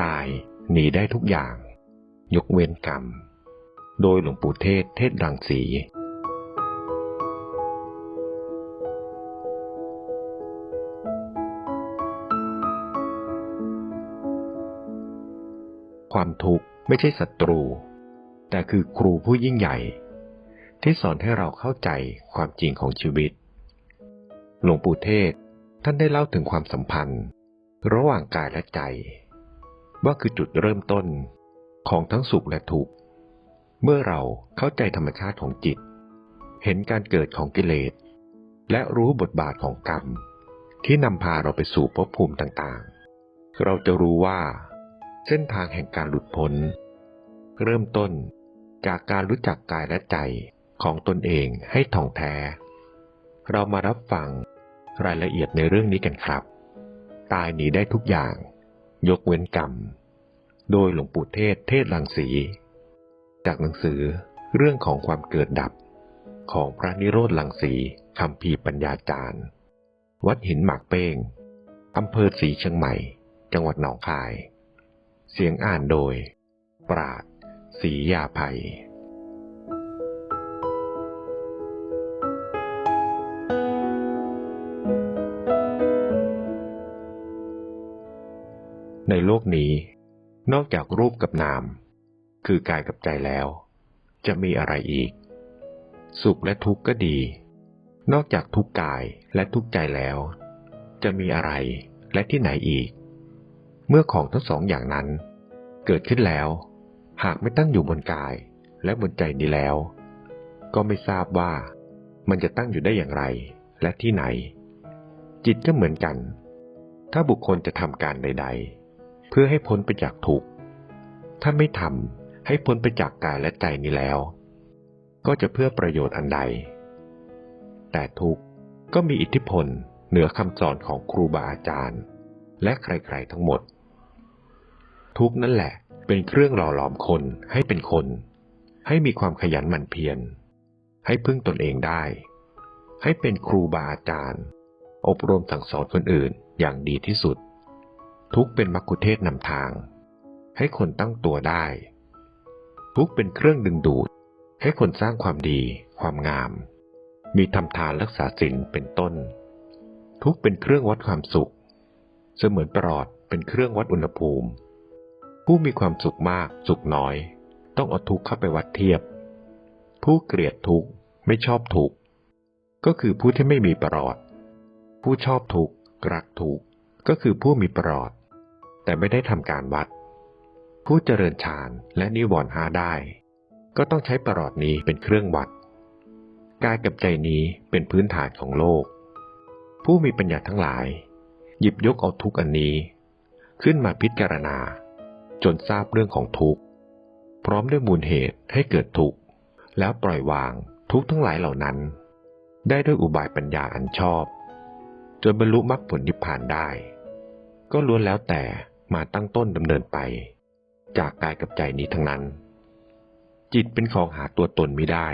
ตายหนีได้ทุกอย่าง ยกเว้นกรรม โดยหลวงปู่เทศเทศรังสี ความทุกข์ไม่ใช่ศัตรู แต่คือครูผู้ยิ่งใหญ่ ที่สอนให้เราเข้าใจความจริงของชีวิต หลวงปู่เทศท่านได้เล่าถึงความสัมพันธ์ ระหว่างกายและใจ ว่าคือจุดเริ่มต้นของทั้งสุขและทุกข์ เมื่อเราเข้าใจธรรมชาติของจิต เห็นการเกิดของกิเลส และรู้บทบาทของกรรม ที่นำพาเราไปสู่ภพภูมิต่างๆ เราจะรู้ว่า เส้นทางแห่งการหลุดพ้น เริ่มต้นจากการรู้จักกายและใจของตนเองให้ท่องแท้ เรามารับฟังรายละเอียดในเรื่องนี้กันครับ ตายหนีได้ทุกอย่าง ยกเว้นกรรม โดยหลวงปู่เทศเทศลังสี จากหนังสือเรื่องของความเกิดดับ ของพระนิโรธลังสีคำพีปัญญาจารย์ วัดหินหมากเป้งอำเภอศรีเชียงใหม่ จังหวัดหนองคาย เสียงอ่านโดย ปราดศรียาภัยในโลกนี้ นอกจากรูปกับนาม คือกายกับใจแล้ว จะมีอะไรอีก สุขและทุกข์ก็ดี นอกจากทุกกายและทุกใจแล้ว จะมีอะไรและที่ไหนอีก เมื่อของทั้งสองอย่างนั้น เกิดขึ้นแล้ว หากไม่ตั้งอยู่บนกายและบนใจนี้แล้ว ก็ไม่ทราบว่ามันจะตั้งอยู่ได้อย่างไรและที่ไหน จิตก็เหมือนกัน ถ้าบุคคลจะทำการใด ๆ เพื่อให้พ้นไปจากทุกข์ ถ้าไม่ทำให้พ้นไปจากกายและใจนี้แล้ว ก็จะเพื่อประโยชน์อันใด แต่ทุกข์ก็มีอิทธิพลเหนือคำสอนของครูบาอาจารย์ และใครๆทั้งหมด ทุกข์นั่นแหละเป็นเครื่องหล่อหลอมคนให้เป็นคน ให้มีความขยันหมั่นเพียร ให้พึ่งตนเองได้ ให้เป็นครูบาอาจารย์ อบรมสั่งสอนคนอื่นอย่างดีที่สุด ทุกเป็นมักคุเทศนำทาง ให้คนตั้งตัวได้ ทุกเป็นเครื่องดึงดูด ให้คนสร้างความดี ความงาม มีทำทานรักษาศีลเป็นต้น ทุกเป็นเครื่องวัดความสุข เสมือนปลอดเป็นเครื่องวัดอุณหภูมิ ผู้มีความสุขมากสุขน้อย ต้องเอาทุกข์เข้าไปวัดเทียบ ผู้เกลียดทุกข์ไม่ชอบทุกข์ก็คือผู้ที่ไม่มีปลอด ผู้ชอบทุกข์รักทุกข์ก็คือผู้มีปลอด แต่ไม่ได้ทำการวัด ผู้เจริญฌานและนิวรณ์ห้าได้ ก็ต้องใช้ปลอดนี้เป็นเครื่องวัด กายกับใจนี้เป็นพื้นฐานของโลก ผู้มีปัญญาทั้งหลาย หยิบยกเอาทุกอันนี้ ขึ้นมาพิจารณา จนทราบเรื่องของทุกข์พร้อมด้วยมูลเหตุให้เกิดทุกข์แล้วปล่อยวางทุกทั้งหลายเหล่านั้น ได้ด้วยอุบายปัญญาอันชอบ จนบรรลุมรรคผลนิพพานได้ ก็ล้วนแล้วแต่ มาตั้งต้นดำเนินไป จากกายกับใจนี้ทั้งนั้น จิตเป็นของหาตัวตนไม่ได้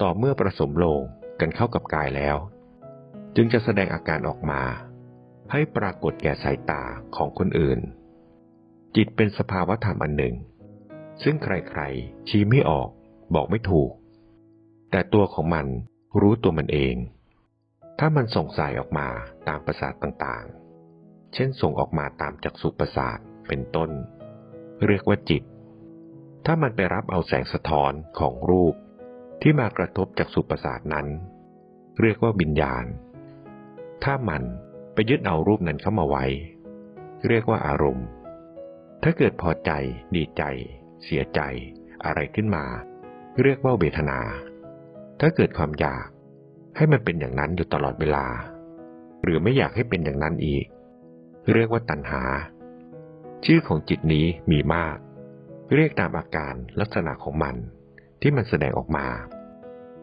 ต่อเมื่อประสมโลงกันเข้ากับกายแล้ว จึงจะแสดงอาการออกมา ให้ปรากฏแก่สายตาของคนอื่น จิตเป็นสภาวะธรรมอันหนึ่ง ซึ่งใครๆ ชี้ไม่ออก บอกไม่ถูก แต่ตัวของมันรู้ตัวมันเอง ถ้ามันส่งสายออกมาตามประสาทต่างๆ เช่นส่งออกมาตามจักษุประสาทเป็นต้น เรียกว่าจิต ถ้ามันไปรับเอาแสงสะท้อนของรูป ที่มากระทบจากสุประสาทนั้น เรียกว่าวิญญาณ ถ้ามันไปยึดเอารูปนั้นเข้ามาไว้ เรียกว่าอารมณ์ ถ้าเกิดพอใจ ดีใจ เสียใจ อะไรขึ้นมา เรียกว่าเวทนา ถ้าเกิดความอยากให้มันเป็นอย่างนั้นอยู่ตลอดเวลา หรือไม่อยากให้เป็นอย่างนั้นอีก เรียกว่าตัณหา ชื่อของจิตนี้มีมาก เรียกตามอาการลักษณะของมัน ที่มันแสดงออกมา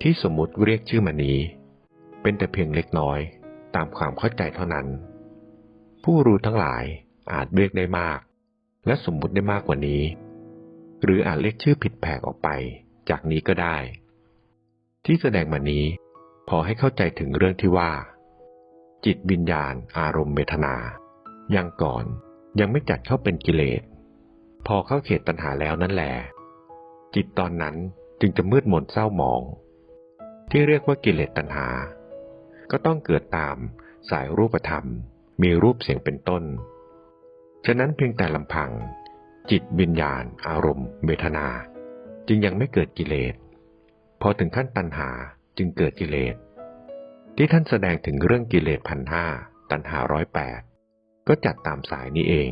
ที่สมมุติเรียกชื่อมันนี้ เป็นแต่เพียงเล็กน้อยตามความเข้าใจเท่านั้น ผู้รู้ทั้งหลายอาจเรียกได้มาก และสมมุติได้มากกว่านี้ หรืออาจเรียกชื่อผิดแผกออกไปจากนี้ก็ได้ ที่แสดงมานี้พอให้เข้าใจถึงเรื่องที่ว่า จิตวิญญาณอารมณ์เวทนา ยังก่อนยังไม่จัดเข้าเป็นกิเลส พอเข้าเขตตัณหาแล้วนั่นแหละจิตตอนนั้นจึงจะมืดมนเศร้าหมอง ที่เรียกว่ากิเลสตัณหา ก็ต้องเกิดตามสายรูปธรรม มีรูปเสียงเป็นต้น ฉะนั้นเพียงแต่ลำพัง จิตวิญญาณ อารมณ์เวทนา จึงยังไม่เกิดกิเลส พอถึงขั้นตัณหาจึงเกิดกิเลส ที่ท่านแสดงถึงเรื่องกิเลสพันห้าตัณหาร้อยแปด ก็จัดตามสายนี้เอง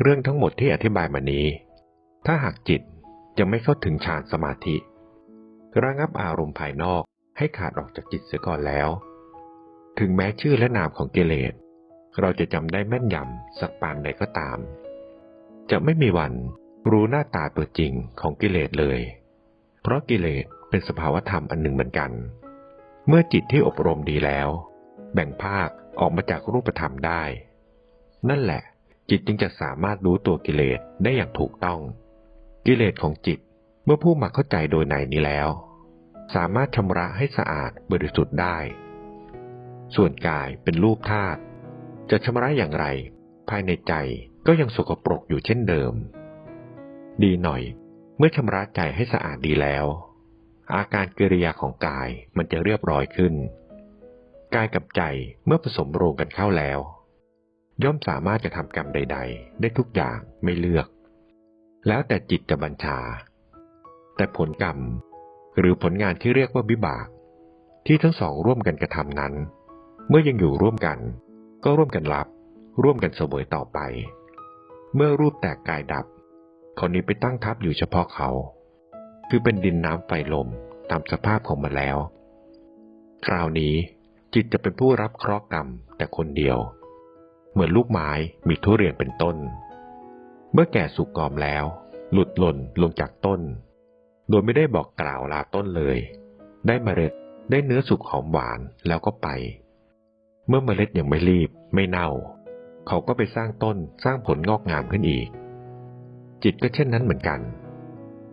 เรื่องทั้งหมดที่อธิบายมานี้ ถ้าหากจิตยังไม่เข้าถึงฌานสมาธิ ระงับอารมณ์ภายนอกให้ขาดออกจากจิตเสียก่อนแล้ว ถึงแม้ชื่อและนามของกิเลส เราจะจำได้แม่นยำสักปานใดก็ตาม จะไม่มีวันรู้หน้าตาตัวจริงของกิเลสเลย เพราะกิเลสเป็นสภาวธรรมอันหนึ่งเหมือนกัน เมื่อจิตที่อบรมดีแล้ว แบ่งภาคออกมาจากรูปธรรมได้ นั่นแหละ จิตจึงจะสามารถรู้ตัวกิเลสได้อย่างถูกต้อง กิเลสของจิตเมื่อผู้มาเข้าใจโดยในนี้แล้ว สามารถชำระให้สะอาดบริสุทธิ์ได้ ส่วนกายเป็นรูปธาตุจะชำระอย่างไร ภายในใจก็ยังสกปรกอยู่เช่นเดิม ดีหน่อย เมื่อชำระใจให้สะอาดดีแล้ว อาการกิริยาของกายมันจะเรียบร้อยขึ้น กายกับใจเมื่อผสมโรงกันเข้าแล้ว ย่อมสามารถจะทำกรรมใด ๆ ได้ทุกอย่างไม่เลือก แล้วแต่จิตจะบัญชา แต่ผลกรรมหรือผลงานที่เรียกว่าวิบาก ที่ทั้งสองร่วมกันกระทำนั้น เมื่อยังอยู่ร่วมกัน ก็ร่วมกันรับ ร่วมกันเสวยต่อไป เมื่อรูปแตกกายดับ คนนี้ไปตั้งทับอยู่เฉพาะเขา คือเป็นดินน้ำไฟลมตามสภาพของมันแล้ว คราวนี้ จิตจะเป็นผู้รับเคราะห์กรรมแต่คนเดียว เหมือนลูกไม้มีทุเรียนเป็นต้น เมื่อแก่สุกกอมแล้ว หลุดหล่นลงจากต้น โดยไม่ได้บอกกล่าวลาต้นเลย ได้เมล็ดได้เนื้อสุกหอมหวานแล้วก็ไป เมื่อเมล็ดยังไม่รีบ ไม่เน่า เขาก็ไปสร้างต้นสร้างผลงอกงามขึ้นอีก จิตก็เช่นนั้นเหมือนกัน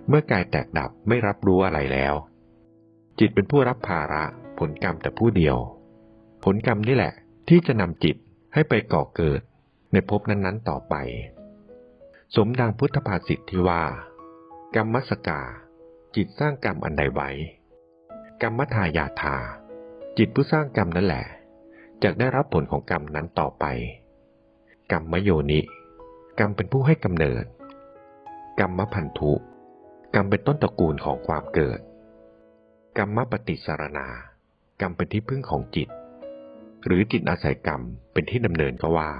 เมื่อกายแตกดับไม่รับรู้อะไรแล้ว จิตเป็นผู้รับภาระผลกรรมแต่ผู้เดียว ผลกรรมนี่แหละ ที่จะนำจิตให้ไปก่อเกิด ในภพนั้นๆต่อไป สมดังพุทธภาษิตที่ว่า กรรมสกา จิตสร้างกรรมอันใดไว้ กรรมทายาทา จิตผู้สร้างกรรมนั่นแหละจะได้รับผลของกรรมนั้นต่อไป กรรมมโยนิ กรรมเป็นผู้ให้กำเนิด กรรมพันธุ กรรมเป็นต้นตระกูลของความเกิด กรรมปฏิสารณากรรมเป็นที่พึ่งของจิต หรือจิตอาศัยกรรมเป็นที่ดำเนินก็ว่า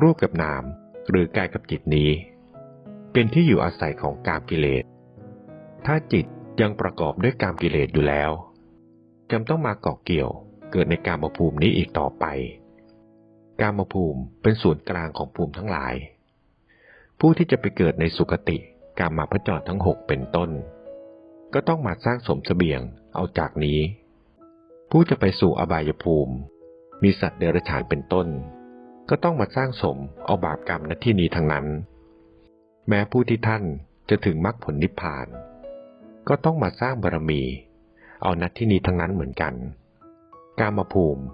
รูปกับนามหรือกายกับจิตนี้ เป็นที่อยู่อาศัยของกามกิเลส ถ้าจิตยังประกอบด้วยกามกิเลสอยู่แล้วจำต้องมาเกาะเกี่ยวเกิดในกามภูมินี้อีกต่อไป กามภูมิเป็นส่วนกลางของภูมิทั้งหลาย ผู้ที่จะไปเกิดในสุคติกามาพจรทั้งหกเป็นต้น ก็ต้องมาสร้างสมเสบียงเอาจากนี้ ผู้จะไปสู่อบายภูมิ มีสัตว์เดรัจฉานเป็นต้น ก็ต้องมาสร้างสมเอาบาปกรรมณที่นี้ทั้งนั้น แม้ผู้ที่ท่านจะถึงมรรคผลนิพพาน ก็ต้องมาสร้างบารมี เอาณที่นี้ทั้งนั้นเหมือนกัน กามภูมิ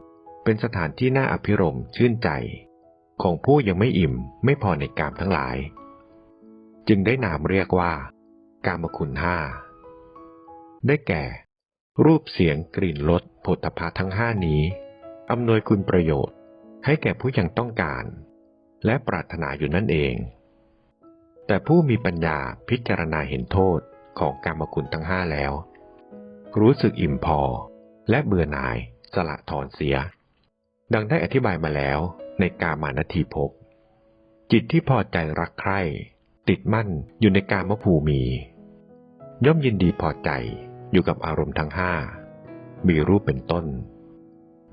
เป็นสถานที่น่าอภิรมชื่นใจ ของผู้ยังไม่อิ่มไม่พอในกามทั้งหลาย จึงได้นามเรียกว่า กามคุณห้าได้แก่ รูปเสียงกลิ่นรส ผลพะทั้งห้านี้อำนวยคุณประโยชน์ ให้แก่ผู้ยังต้องการ และปรารถนาอยู่นั่นเอง แต่ผู้มีปัญญาพิจารณาเห็นโทษของกามคุณทั้งห้าแล้ว รู้สึกอิ่มพอและเบื่อหน่ายสละถอนเสีย ดังได้อธิบายมาแล้วในกามานทีภพจิตที่พอใจรักใคร่ติดมั่นอยู่ในกามภูมี ย่อมยินดีพอใจอยู่กับอารมณ์ทั้งห้า มีรูปเป็นต้น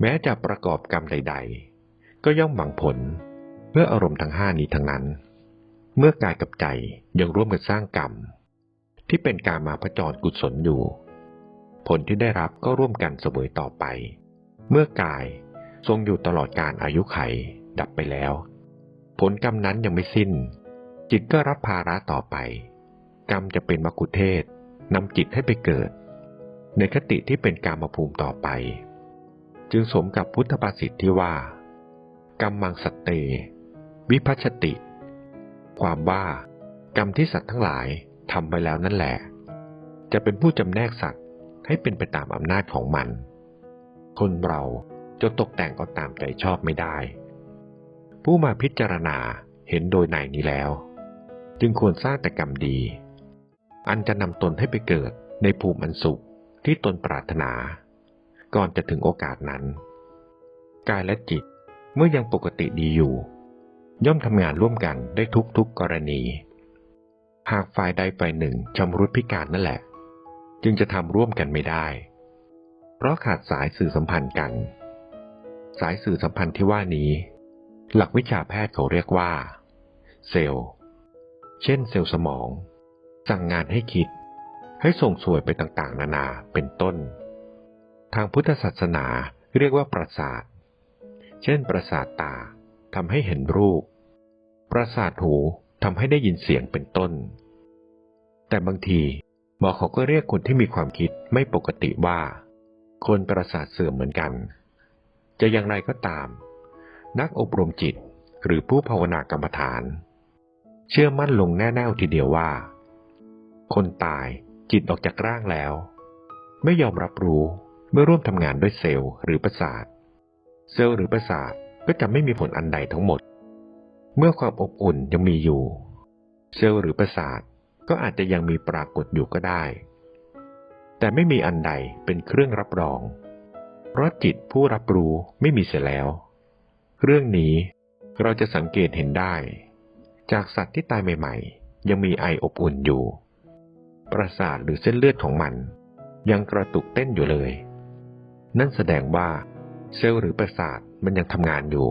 แม้จะประกอบกรรมใด ๆ ก็ย่อมหวังผลเพื่ออารมณ์ทั้งห้านี้ทั้งนั้น เมื่อกายกับใจยังร่วมกันสร้างกรรม ที่เป็นการมาพจรกุศลอยู่ ผลที่ได้รับก็ร่วมกันเสวยต่อไป เมื่อกายทรงอยู่ตลอดการอายุไขดับไปแล้ว ผลกรรมนั้นยังไม่สิ้น จิตก็รับภาระต่อไป กรรมจะเป็นมกุเทศนำจิตให้ไปเกิด ในคติที่เป็นกรรมภูมิต่อไป จึงสมกับพุทธภาษิตที่ว่า กรรมังสัตเต วิพัชชติ ความว่ากรรมที่สัตว์ทั้งหลายทำไปแล้วนั่นแหละ จะเป็นผู้จำแนกสัตว์ให้เป็นไปตามอำนาจของมัน คนเราจะตกแต่งเอาตามใจชอบไม่ได้ ผู้มาพิจารณาเห็นโดยในนี้แล้ว จึงควรสร้างแต่กรรมดี อันจะนำตนให้ไปเกิดในภูมิอันสุข ที่ตนปรารถนา ก่อนจะถึงโอกาสนั้น กายและจิตเมื่อยังปกติดีอยู่ ย่อมทำงานร่วมกันได้ทุกทุกกรณี หากฝ่ายใดฝ่ายหนึ่งชำรุดพิการนั่นแหละ จึงจะทำร่วมกันไม่ได้ เพราะขาดสายสื่อสัมพันธ์กัน สายสื่อสัมพันธ์ที่ว่านี้ หลักวิชาแพทย์เขาเรียกว่า เซลล์ เช่นเซลล์สมอง สั่งงานให้คิด ให้ส่งสวยไปต่างๆ นานาเป็นต้น ทางพุทธศาสนาเรียกว่าประสาท เช่น ประสาทตาทำให้เห็นรูป ประสาทหูทำให้ได้ยินเสียงเป็นต้น แต่บางทีหมอเขาก็เรียกคนที่มีความคิดไม่ปกติว่า คนประสาทเสื่อมเหมือนกัน จะอย่างไรก็ตาม นักอบรมจิตหรือผู้ภาวนากรรมฐาน เชื่อมั่นลงแน่แน่ทีเดียวว่า คนตาย จิตออกจากร่างแล้ว ไม่ยอมรับรู้เมื่อร่วมทำงานด้วยเซลล์หรือประสาท เซลล์หรือประสาทก็จะไม่มีผลอันใดทั้งหมด เมื่อความอบอุ่นยังมีอยู่ เซลล์หรือประสาทก็อาจจะยังมีปรากฏอยู่ก็ได้ แต่ไม่มีอันใดเป็นเครื่องรับรอง เพราะจิตผู้รับรู้ไม่มีเสียแล้ว เรื่องนี้เราจะสังเกตเห็นได้ จากสัตว์ที่ตายใหม่ ๆ ยังมีไออบอุ่นอยู่ ประสาทหรือเส้นเลือดของมัน ยังกระตุกเต้นอยู่เลย นั่นแสดงว่า เซลล์หรือประสาทมันยังทำงานอยู่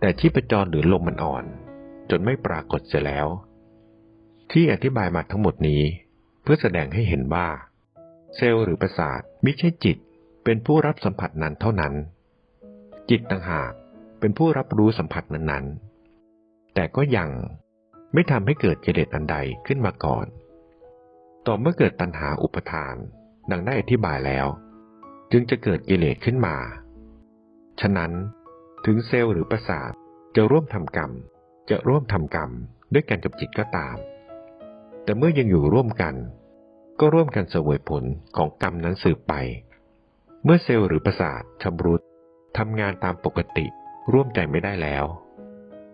แต่ชีพจรหรือลมมันอ่อน จนไม่ปรากฏเสียแล้ว ที่อธิบายมาทั้งหมดนี้ เพื่อแสดงให้เห็นว่า เซลล์หรือประสาทไม่ใช่จิตเป็นผู้รับสัมผัสนั้นเท่านั้น จิตต่างหากเป็นผู้รับรู้สัมผัสนั้นๆ แต่ก็ยังไม่ทำให้เกิดกิเลสอันใดขึ้นมาก่อน ต่อเมื่อเกิดตัณหาอุปทาน ดังได้อธิบายแล้ว จึงจะเกิดกิเลสขึ้นมา ฉะนั้นถึงเซลล์หรือประสาทจะร่วมทำกรรม จะร่วมทำกรรมด้วยกันกับจิตก็ตาม แต่เมื่อยังอยู่ร่วมกัน ก็ร่วมกันเสวยผลของกรรมนั้นสืบไป เมื่อเซลล์หรือประสาทชำรุดทำงานตามปกติร่วมใจไม่ได้แล้ว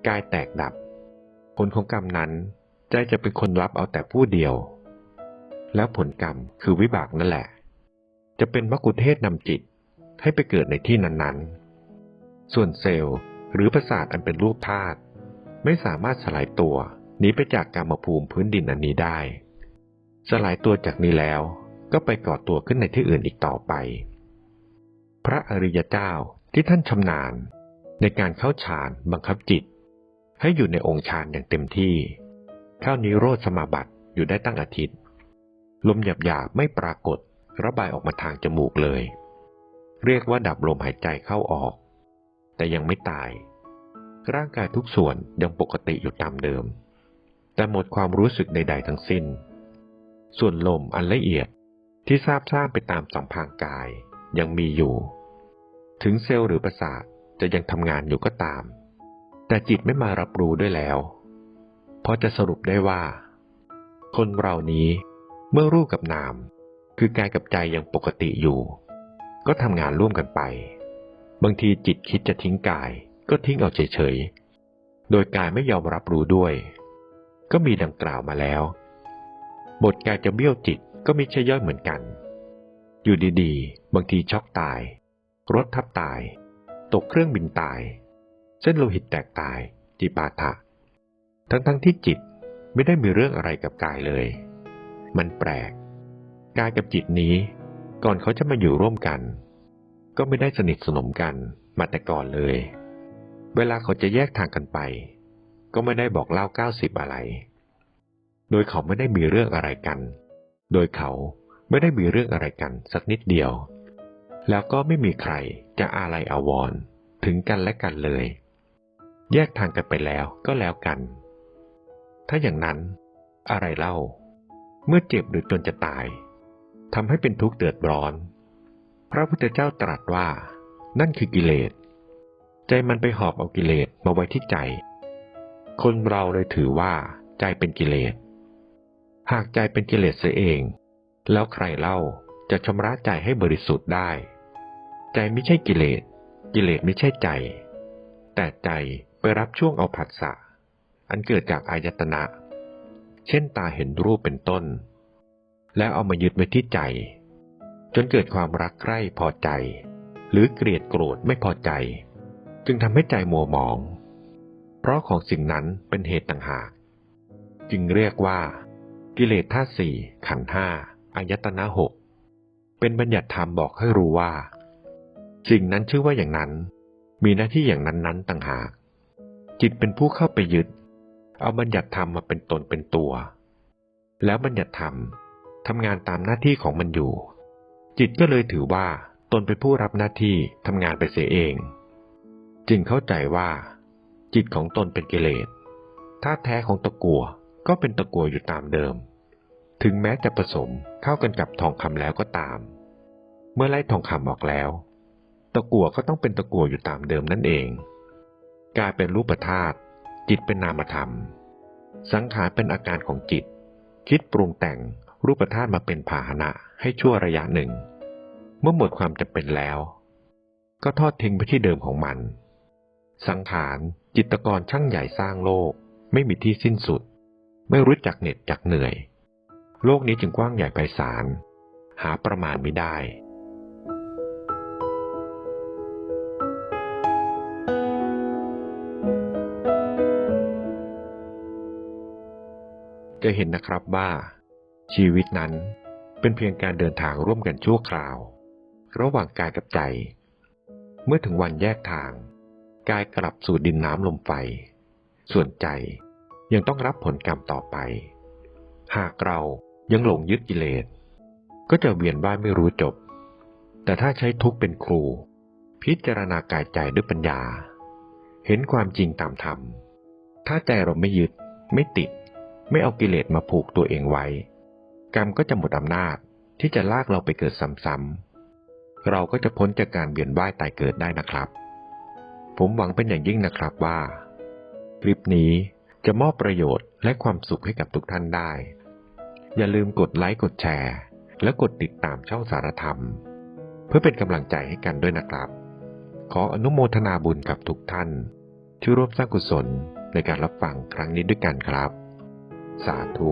กายแตกดับ ผลของกรรมนั้นใจจะเป็นคนรับเอาแต่ผู้เดียว แล้วผลกรรมคือวิบากนั่นแหละ จะเป็นมกุเทศนำจิตให้ไปเกิดในที่นั้นๆ ส่วนเซลล์หรือประสาทอันเป็นรูปธาตุไม่สามารถสลายตัวหนีไปจากกรรมภูมิพื้นดินอันนี้ได้ สลายตัวจากนี้แล้วก็ไปก่อตัวขึ้นในที่อื่นอีกต่อไป พระอริยเจ้าที่ท่านชำนาญในการเข้าฌานบังคับจิต ให้อยู่ในองค์ฌานอย่างเต็มที่ เข้านิโรธสมาบัติอยู่ได้ตั้งอาทิตย์ ลมหยาบๆไม่ปรากฏ ระบายออกมาทางจมูกเลย เรียกว่าดับลมหายใจเข้าออก แต่ยังไม่ตาย ร่างกายทุกส่วนยังปกติอยู่ตามเดิม แต่หมดความรู้สึกใดๆทั้งสิ้น ส่วนลมอันละเอียดที่ทราบซ่านไปตามสัมพังกายยังมีอยู่ ถึงเซลล์หรือประสาทจะยังทำงานอยู่ก็ตาม แต่จิตไม่มารับรู้ด้วยแล้ว เพราะจะสรุปได้ว่า คนเรานี้ เมื่อรูปกับนาม คือกายกับใจยังปกติอยู่ ก็ทำงานร่วมกันไป บางทีจิตคิดจะทิ้งกายก็ทิ้งเอาเฉยๆ โดยกายไม่ยอมรับรู้ด้วย ก็มีดังกล่าวมาแล้วบทกายจะเบี้ยวจิตก็มิใช่ย่อยเหมือนกัน อยู่ดีๆ บางทีช็อกตาย รถทับตาย ตกเครื่องบินตาย เส้นโลหิตแตกตาย จิปาถะ ทั้งๆทที่จิตไม่ได้มีเรื่องอะไรกับกายเลย มันแปลก กายกับจิตนี้ ก่อนเขาจะมาอยู่ร่วมกัน ก็ไม่ได้สนิทสนมกันมาแต่ก่อนเลย เวลาเขาจะแยกทางกันไป ก็ไม่ได้บอกเล่าเก้าสิบอะไร โดยเขาไม่ได้มีเรื่องอะไรกัน โดยเขาไม่ได้มีเรื่องอะไรกันสักนิดเดียว แล้วก็ไม่มีใครจะอาลัยอาวรณ์ถึงกันและกันเลย แยกทางกันไปแล้วก็แล้วกัน ถ้าอย่างนั้นอะไรเล่า เมื่อเจ็บหรือจนจะตายทำให้เป็นทุกข์เดือดร้อน พระพุทธเจ้าตรัสว่า นั่นคือกิเลส ใจมันไปหอบเอากิเลสมาไว้ที่ใจ คนเราเลยถือว่า ใจเป็นกิเลส หากใจเป็นกิเลสเสียเอง แล้วใครเล่าจะชำระใจให้บริสุทธิ์ได้ ใจไม่ใช่กิเลส กิเลสไม่ใช่ใจ แต่ใจไปรับช่วงเอาผัสสะ อันเกิดจากอายตนะ เช่นตาเห็นรูปเป็นต้น แล้วเอามายึดไว้ที่ใจ จนเกิดความรักใคร่พอใจ หรือเกลียดโกรธไม่พอใจ จึงทำให้ใจมัวหมอง เพราะของสิ่งนั้นเป็นเหตุต่างหาก จึงเรียกว่า กิเลสธาตุสี่ขันธ์ห้าอายตนะหกเป็นบัญญัติธรรมบอกให้รู้ว่า สิ่งนั้นชื่อว่าอย่างนั้น มีหน้าที่อย่างนั้นนั้นต่างหาก จิตเป็นผู้เข้าไปยึด เอาบัญญัติธรรมมาเป็นตนเป็นตัว แล้วบัญญัติธรรมทำงานตามหน้าที่ของมันอยู่ จิตก็เลยถือว่าตนเป็นผู้รับหน้าที่ทำงานไปเสียเอง จึงเข้าใจว่า จิตของตนเป็นกิเลสธาตุแท้ของตะกัวก็เป็นตะกัวอยู่ตามเดิม ถึงแม้จะผสมเข้ากันกับทองคำแล้วก็ตาม เมื่อไล่ทองคำออกแล้ว ตะกัวก็ต้องเป็นตะกัวอยู่ตามเดิมนั่นเอง กลายเป็นรูปธาตุ จิตเป็นนามธรรม สังขารเป็นอาการของจิต คิดปรุงแต่งรูปธาตุมาเป็นพาหนะให้ชั่วระยะหนึ่ง เมื่อหมดความจำเป็นแล้ว ก็ทอดทิ้งไปที่เดิมของมัน สังขารจิตกรช่างใหญ่สร้างโลก ไม่มีที่สิ้นสุด ไม่รู้จักเหน็ดจักเหนื่อย โลกนี้จึงกว้างใหญ่ไพศาลหาประมาณไม่ได้ จะเห็นนะครับว่า ชีวิตนั้นเป็นเพียงการเดินทางร่วมกันชั่วคราว ระหว่างกายกับใจ เมื่อถึงวันแยกทาง กายกลับสู่ดินน้ำลมไฟ ส่วนใจยังต้องรับผลกรรมต่อไป หากเรายังหลงยึดกิเลส ก็จะเวียนว่ายไม่รู้จบ แต่ถ้าใช้ทุกข์เป็นครู พิจารณากายใจด้วยปัญญา เห็นความจริงตามธรรม ถ้าใจเราไม่ยึดไม่ติด ไม่เอากิเลสมาผูกตัวเองไว้ กรรมก็จะหมดอำนาจที่จะลากเราไปเกิดซ้ำๆ เราก็จะพ้นจากการเวียนว่ายตายเกิดได้นะครับ ผมหวังเป็นอย่างยิ่งนะครับว่า คลิปนี้จะมอบประโยชน์และความสุขให้กับทุกท่านได้ อย่าลืมกดไลค์กดแชร์ และกดติดตามช่องสารธรรม เพื่อเป็นกำลังใจให้กันด้วยนะครับ ขออนุโมทนาบุญกับทุกท่าน ที่ร่วมสร้างกุศลในการรับฟังครั้งนี้ด้วยกันครับ สาธุ